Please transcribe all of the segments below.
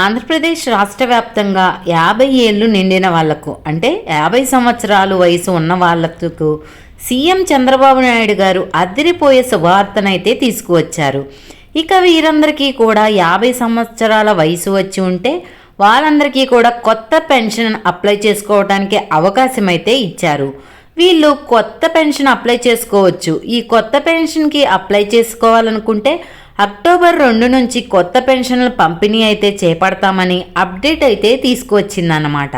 ఆంధ్రప్రదేశ్ రాష్ట్ర వ్యాప్తంగా యాభై ఏళ్ళు నిండిన వాళ్ళకు అంటే యాభై సంవత్సరాలు వయసు ఉన్న వాళ్ళకు సీఎం చంద్రబాబు నాయుడు గారు అదిరిపోయే శుభార్తనైతే తీసుకువచ్చారు. ఇక వీరందరికీ కూడా యాభై సంవత్సరాల వయసు వచ్చి ఉంటే వాళ్ళందరికీ కూడా కొత్త పెన్షన్ అప్లై చేసుకోవడానికి అవకాశం అయితే ఇచ్చారు. వీళ్ళు కొత్త పెన్షన్ అప్లై చేసుకోవచ్చు. ఈ కొత్త పెన్షన్కి అప్లై చేసుకోవాలనుకుంటే అక్టోబర్ రెండు నుంచి కొత్త పెన్షన్ల పంపిణీ అయితే చేపడతామని అప్డేట్ అయితే తీసుకువచ్చిందన్నమాట.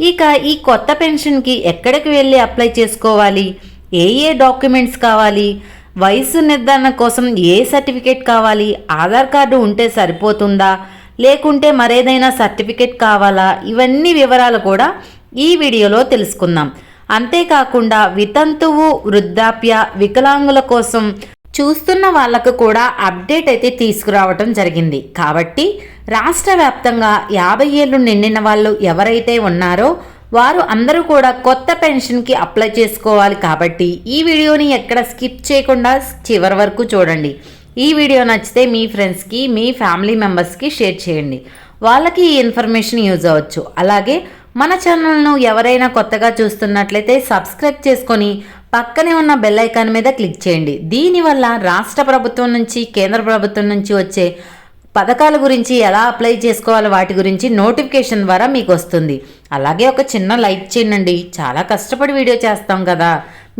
ఇక ఈ కొత్త పెన్షన్కి ఎక్కడికి వెళ్ళి అప్లై చేసుకోవాలి? ఏ ఏ డాక్యుమెంట్స్ కావాలి? వయసు నిర్ధారణ కోసం ఏ సర్టిఫికేట్ కావాలి? ఆధార్ కార్డు ఉంటే సరిపోతుందా? లేకుంటే మరేదైనా సర్టిఫికేట్ కావాలా? ఇవన్నీ వివరాలు కూడా ఈ వీడియోలో తెలుసుకుందాం. అంతేకాకుండా వితంతువు వృద్ధాప్య వికలాంగుల కోసం చూస్తున్న వాళ్ళకు కూడా అప్డేట్ అయితే తీసుకురావటం జరిగింది. కాబట్టి రాష్ట్ర వ్యాప్తంగా యాభై ఏళ్ళు నిండిన వాళ్ళు ఎవరైతే ఉన్నారో వారు అందరూ కూడా కొత్త పెన్షన్కి అప్లై చేసుకోవాలి కాబట్టి ఈ వీడియోని ఎక్కడ స్కిప్ చేయకుండా చివరి వరకు చూడండి. ఈ వీడియో నచ్చితే మీ ఫ్రెండ్స్కి మీ ఫ్యామిలీ మెంబర్స్కి షేర్ చేయండి. వాళ్ళకి ఈ ఇన్ఫర్మేషన్ యూజ్ అవ్వచ్చు. అలాగే మన ఛానల్ను ఎవరైనా కొత్తగా చూస్తున్నట్లయితే సబ్స్క్రైబ్ చేసుకొని పక్కనే ఉన్న బెల్ ఐకాన్ మీద క్లిక్ చేయండి. దీనివల్ల రాష్ట్ర ప్రభుత్వం నుంచి కేంద్ర ప్రభుత్వం నుంచి వచ్చే పథకాల గురించి ఎలా అప్లై చేసుకోవాలో వాటి గురించి నోటిఫికేషన్ ద్వారా మీకు వస్తుంది. అలాగే ఒక చిన్న లైక్ చేయండి. చాలా కష్టపడి వీడియో చేస్తాం కదా.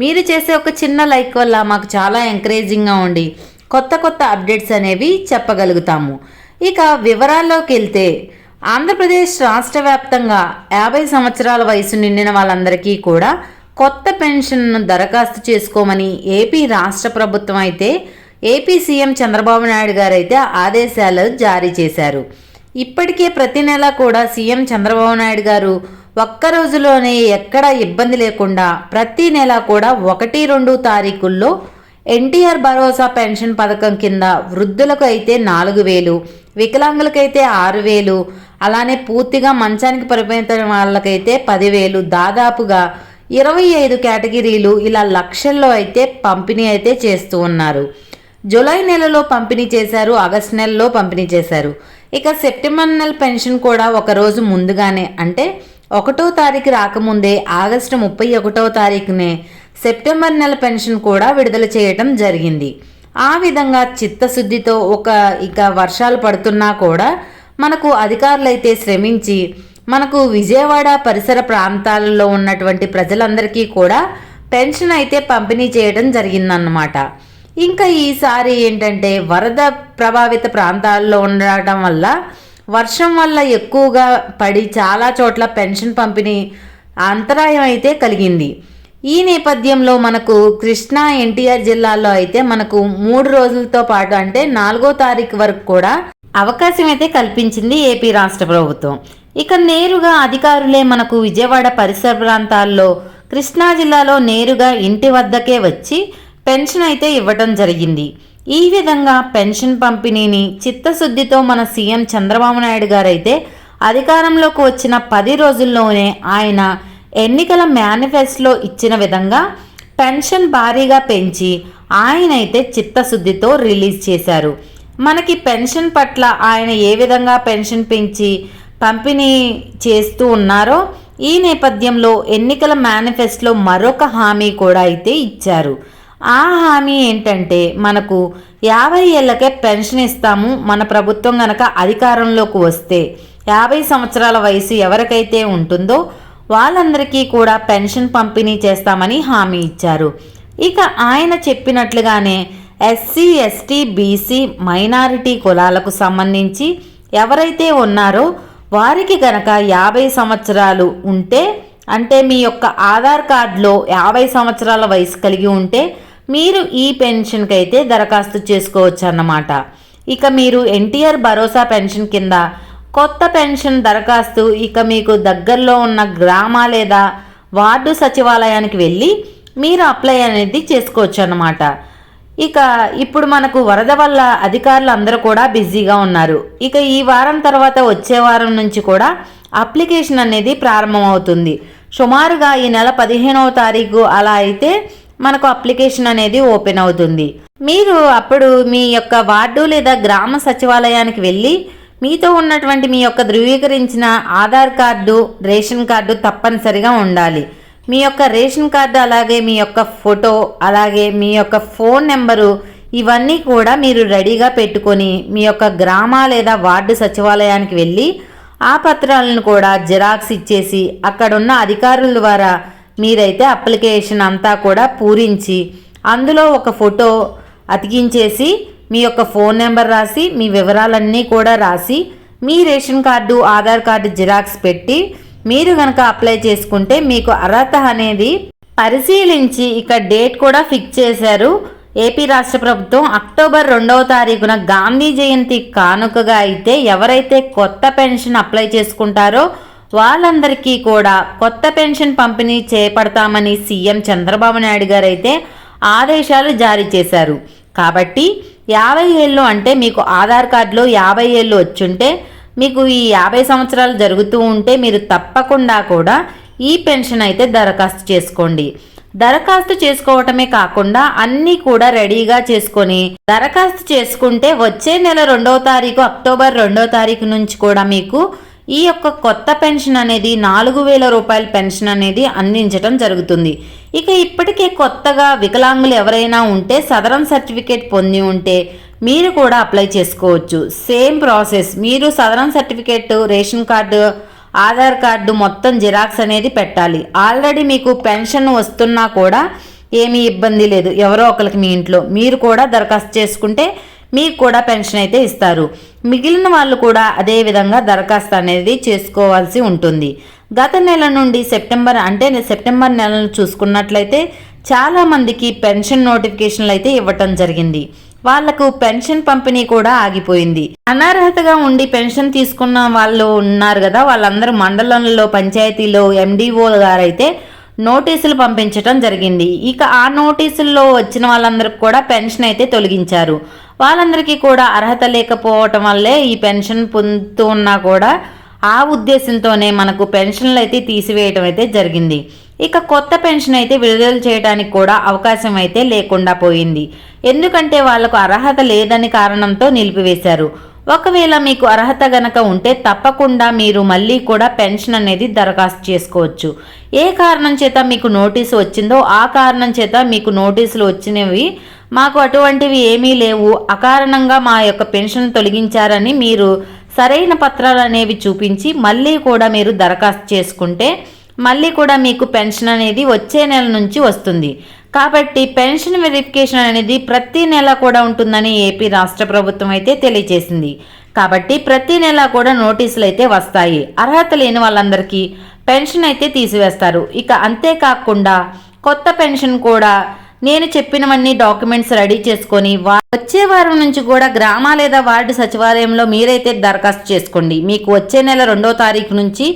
మీరు చేసే ఒక చిన్న లైక్ వల్ల మాకు చాలా ఎంకరేజింగ్గా ఉండి కొత్త కొత్త అప్డేట్స్ అనేవి చెప్పగలుగుతాము. ఇక వివరాల్లోకి వెళ్తే ఆంధ్రప్రదేశ్ రాష్ట్ర వ్యాప్తంగా యాభై సంవత్సరాల వయసు నిండిన వాళ్ళందరికీ కూడా కొత్త పెన్షన్ను దరఖాస్తు చేసుకోమని ఏపీ రాష్ట్ర ప్రభుత్వం అయితే ఏపీ సీఎం చంద్రబాబు నాయుడు గారు అయితే ఆదేశాలు జారీ చేశారు. ఇప్పటికే ప్రతి నెల కూడా సీఎం చంద్రబాబు నాయుడు గారు ఒక్క రోజులోనే ఎక్కడ ఇబ్బంది లేకుండా ప్రతి నెల కూడా ఒకటి రెండు తారీఖుల్లో ఎన్టీఆర్ భరోసా పెన్షన్ పథకం కింద వృద్ధులకు అయితే నాలుగు వేలు వికలాంగులకైతే ఆరు వేలు అలానే పూర్తిగా మంచానికి పరిమితం వాళ్ళకైతే పదివేలు. దాదాపుగా ఇరవై ఐదు కేటగిరీలు ఇలా లక్షల్లో అయితే పంపిణీ అయితే చేస్తూ ఉన్నారు. జూలై నెలలో పంపిణీ చేశారు ఆగస్ట్ నెలలో పంపిణీ చేశారు. ఇక సెప్టెంబర్ నెల పెన్షన్ కూడా ఒక రోజు ముందుగానే అంటే ఒకటో తారీఖు రాకముందే ఆగస్టు ముప్పై ఒకటో తారీఖునే సెప్టెంబర్ నెల పెన్షన్ కూడా విడుదల చేయటం జరిగింది. ఆ విధంగా చిత్తశుద్ధితో ఒక ఇక వర్షాలు పడుతున్నా కూడా మనకు అధికారులైతే శ్రమించి మనకు విజయవాడ పరిసర ప్రాంతాలలో ఉన్నటువంటి ప్రజలందరికీ కూడా పెన్షన్ అయితే పంపిణీ చేయడం జరిగిందన్నమాట. ఇంకా ఈసారి ఏంటంటే వరద ప్రభావిత ప్రాంతాల్లో ఉండటం వల్ల వర్షం వల్ల ఎక్కువగా పడి చాలా చోట్ల పెన్షన్ పంపిణీ అంతరాయం అయితే కలిగింది. ఈ నేపథ్యంలో మనకు కృష్ణా ఎన్టీఆర్ జిల్లాలో అయితే మనకు మూడు రోజులతో పాటు అంటే నాలుగో తారీఖు వరకు కూడా అవకాశం అయితే కల్పించింది ఏపీ రాష్ట్ర ప్రభుత్వం. ఇక నేరుగా అధికారులే మనకు విజయవాడ పరిసర ప్రాంతాల్లో కృష్ణా జిల్లాలో నేరుగా ఇంటి వద్దకే వచ్చి పెన్షన్ అయితే ఇవ్వటం జరిగింది. ఈ విధంగా పెన్షన్ పంపిణీని చిత్తశుద్ధితో మన సీఎం చంద్రబాబు నాయుడు గారైతే అధికారంలోకి వచ్చిన పది రోజుల్లోనే ఆయన ఎన్నికల మేనిఫెస్టోలో ఇచ్చిన విధంగా పెన్షన్ భారీగా పెంచి ఆయన అయితే చిత్తశుద్ధితో రిలీజ్ చేశారు. మనకి పెన్షన్ పట్ల ఆయన ఏ విధంగా పెన్షన్ పెంచి పంపిణీ చేస్తూ ఉన్నారో ఈ నేపథ్యంలో ఎన్నికల మేనిఫెస్టోలో మరొక హామీ కూడా అయితే ఇచ్చారు. ఆ హామీ ఏంటంటే మనకు యాభై ఏళ్ళకే పెన్షన్ ఇస్తాము మన ప్రభుత్వం గనక అధికారంలోకి వస్తే యాభై సంవత్సరాల వయసు ఎవరికైతే ఉంటుందో వాళ్ళందరికీ కూడా పెన్షన్ పంపిణీ చేస్తామని హామీ ఇచ్చారు. ఇక ఆయన చెప్పినట్లుగానే ఎస్సీ ఎస్టీ బీసీ మైనారిటీ కులాలకు సంబంధించి ఎవరైతే ఉన్నారో వారికి గనక యాభై సంవత్సరాలు ఉంటే అంటే మీ యొక్క ఆధార్ కార్డులో యాభై సంవత్సరాల వయసు కలిగి ఉంటే మీరు ఈ పెన్షన్కి అయితే దరఖాస్తు చేసుకోవచ్చు అన్నమాట ఇక మీరు ఎన్టీఆర్ భరోసా పెన్షన్ కింద కొత్త పెన్షన్ దరఖాస్తు ఇక మీకు దగ్గరలో ఉన్న గ్రామ లేదా వార్డు సచివాలయానికి వెళ్ళి మీరు అప్లై అనేది చేసుకోవచ్చు అన్నమాట ఇక ఇప్పుడు మనకు వరద వల్ల అధికారులు అందరూ కూడా బిజీగా ఉన్నారు. ఇక ఈ వారం తర్వాత వచ్చే వారం నుంచి కూడా అప్లికేషన్ అనేది ప్రారంభమవుతుంది. సుమారుగా ఈ నెల పదిహేనవ తారీఖు అలా అయితే మనకు అప్లికేషన్ అనేది ఓపెన్ అవుతుంది. మీరు అప్పుడు మీ యొక్క వార్డు లేదా గ్రామ సచివాలయానికి వెళ్ళి మీతో ఉన్నటువంటి మీ యొక్క ధృవీకరించిన ఆధార్ కార్డు రేషన్ కార్డు తప్పనిసరిగా ఉండాలి. మీ యొక్క రేషన్ కార్డు అలాగే మీ యొక్క ఫోటో అలాగే మీ యొక్క ఫోన్ నెంబరు ఇవన్నీ కూడా మీరు రెడీగా పెట్టుకొని మీ యొక్క గ్రామ లేదా వార్డు సచివాలయానికి వెళ్ళి ఆ పత్రాలను కూడా జిరాక్స్ ఇచ్చేసి అక్కడున్న అధికారుల ద్వారా మీరైతే అప్లికేషన్ అంతా కూడా పూరించి అందులో ఒక ఫోటో అతికించేసి మీ యొక్క ఫోన్ నెంబర్ రాసి మీ వివరాలన్నీ కూడా రాసి మీ ration card Aadhaar card xerox పెట్టి మీరు కనుక అప్లై చేసుకుంటే మీకు అర్హత అనేది పరిశీలించి ఇక డేట్ కూడా ఫిక్స్ చేశారు. ఏపీ రాష్ట్ర ప్రభుత్వం అక్టోబర్ రెండవ తారీఖున గాంధీ జయంతి కానుకగా అయితే ఎవరైతే కొత్త పెన్షన్ అప్లై చేసుకుంటారో వాళ్ళందరికీ కూడా కొత్త పెన్షన్ పంపిణీ చేపడతామని సీఎం చంద్రబాబు నాయుడు గారు అయితే ఆదేశాలు జారీ చేశారు. కాబట్టి యాభై ఏళ్ళు అంటే మీకు ఆధార్ కార్డులో యాభై ఏళ్ళు వచ్చుంటే మీకు ఈ యాభై సంవత్సరాలు జరుగుతూ ఉంటే మీరు తప్పకుండా కూడా ఈ పెన్షన్ అయితే దరఖాస్తు చేసుకోండి. దరఖాస్తు చేసుకోవటమే కాకుండా అన్నీ కూడా రెడీగా చేసుకొని దరఖాస్తు చేసుకుంటే వచ్చే నెల రెండవ తారీఖు అక్టోబర్ రెండవ తారీఖు నుంచి కూడా మీకు ఈ యొక్క కొత్త పెన్షన్ అనేది నాలుగు వేల రూపాయల పెన్షన్ అనేది అందించడం జరుగుతుంది. ఇక ఇప్పటికే కొత్తగా వికలాంగులు ఎవరైనా ఉంటే సదరం సర్టిఫికేట్ పొంది ఉంటే మీరు కూడా అప్లై చేసుకోవచ్చు. సేమ్ ప్రాసెస్ మీరు southern certificate ration card Aadhaar card మొత్తం జిరాక్స్ అనేది పెట్టాలి. ఆల్రెడీ మీకు పెన్షన్ వస్తున్నా కూడా ఏమీ ఇబ్బంది లేదు. ఎవరో ఒకరికి మీ ఇంట్లో. మీరు కూడా దరఖాస్తు చేసుకుంటే మీకు కూడా పెన్షన్ అయితే ఇస్తారు. మిగిలిన వాళ్ళు కూడా అదే విధంగా దరఖాస్తు అనేది చేసుకోవాల్సి ఉంటుంది. గత నెల నుండి సెప్టెంబర్ అంటే సెప్టెంబర్ నెలను చూసుకున్నట్లయితే చాలామందికి పెన్షన్ నోటిఫికేషన్లు అయితే ఇవ్వటం జరిగింది. వాళ్ళకు పెన్షన్ పంపిణీ కూడా ఆగిపోయింది. అనర్హతగా ఉండి పెన్షన్ తీసుకున్న వాళ్ళు ఉన్నారు కదా వాళ్ళందరూ మండలంలో పంచాయతీలో ఎండిఓ గారైతే నోటీసులు పంపించడం జరిగింది. ఇక ఆ నోటీసుల్లో వచ్చిన వాళ్ళందరికి కూడా పెన్షన్ అయితే తొలగించారు. వాళ్ళందరికీ కూడా అర్హత లేకపోవటం వల్లే ఈ పెన్షన్ పొందుతూ ఉన్నా కూడా ఆ ఉద్దేశంతోనే మనకు పెన్షన్లు అయితే తీసివేయటం అయితే జరిగింది. ఇక కొత్త పెన్షన్ అయితే విడుదల చేయడానికి కూడా అవకాశం అయితే లేకుండా పోయింది. ఎందుకంటే వాళ్ళకు అర్హత లేదని కారణంతో నిలిపివేశారు. ఒకవేళ మీకు అర్హత గనక ఉంటే తప్పకుండా మీరు మళ్ళీ కూడా పెన్షన్ అనేది దరఖాస్తు చేసుకోవచ్చు. ఏ కారణం చేత మీకు నోటీసు వచ్చిందో ఆ కారణం చేత మీకు నోటీసులు వచ్చినవి మాకు అటువంటివి ఏమీ లేవు. అకారణంగా మా యొక్క పెన్షన్ తొలగించారని మీరు సరైన పత్రాలు అనేవి చూపించి మళ్ళీ కూడా మీరు దరఖాస్తు చేసుకుంటే మళ్ళీ కూడా మీకు పెన్షన్ అనేది వచ్చే నెల నుంచి వస్తుంది. కాబట్టి పెన్షన్ వెరిఫికేషన్ అనేది ప్రతి నెల కూడా ఉంటుందని ఏపీ రాష్ట్ర ప్రభుత్వం అయితే తెలియజేసింది. కాబట్టి ప్రతి నెల కూడా నోటీసులు అయితే వస్తాయి. అర్హత లేని వాళ్ళందరికీ పెన్షన్ అయితే తీసివేస్తారు. ఇక అంతేకాకుండా కొత్త పెన్షన్ కూడా నేను చెప్పినవన్నీ డాక్యుమెంట్స్ రెడీ చేసుకొని వచ్చే వారం నుంచి కూడా గ్రామ లేదా వార్డు సచివాలయంలో మీరైతే దరఖాస్తు చేసుకోండి. మీకు వచ్చే నెల రెండో తారీఖు నుంచి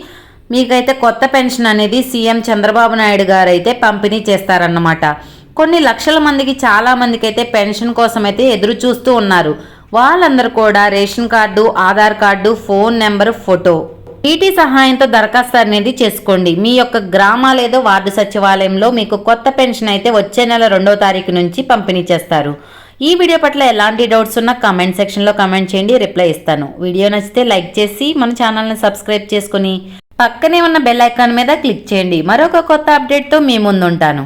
మీకైతే కొత్త పెన్షన్ అనేది సీఎం చంద్రబాబు నాయుడు గారు అయితే పంపిణీ చేస్తారన్నమాట. కొన్ని లక్షల మందికి చాలా మందికి అయితే పెన్షన్ కోసం అయితే ఎదురు చూస్తూ ఉన్నారు. వాళ్ళందరూ కూడా ration card Aadhaar card phone number photo. TT సహాయంతో దరఖాస్తు అనేది చేసుకోండి. మీ యొక్క గ్రామ లేదా వార్డు సచివాలయంలో మీకు కొత్త పెన్షన్ అయితే వచ్చే నెల రెండో తారీఖు నుంచి పంపిణీ చేస్తారు. ఈ వీడియో పట్ల ఎలాంటి డౌట్స్ ఉన్నా కామెంట్ సెక్షన్లో కామెంట్ చేయండి రిప్లై ఇస్తాను. వీడియో నచ్చితే లైక్ చేసి మన ఛానల్ని సబ్స్క్రైబ్ చేసుకుని పక్కనే ఉన్న బెల్ ఐకాన్ మీద క్లిక్ చేయండి. మరొక కొత్త అప్డేట్తో మీ ముందుంటాను.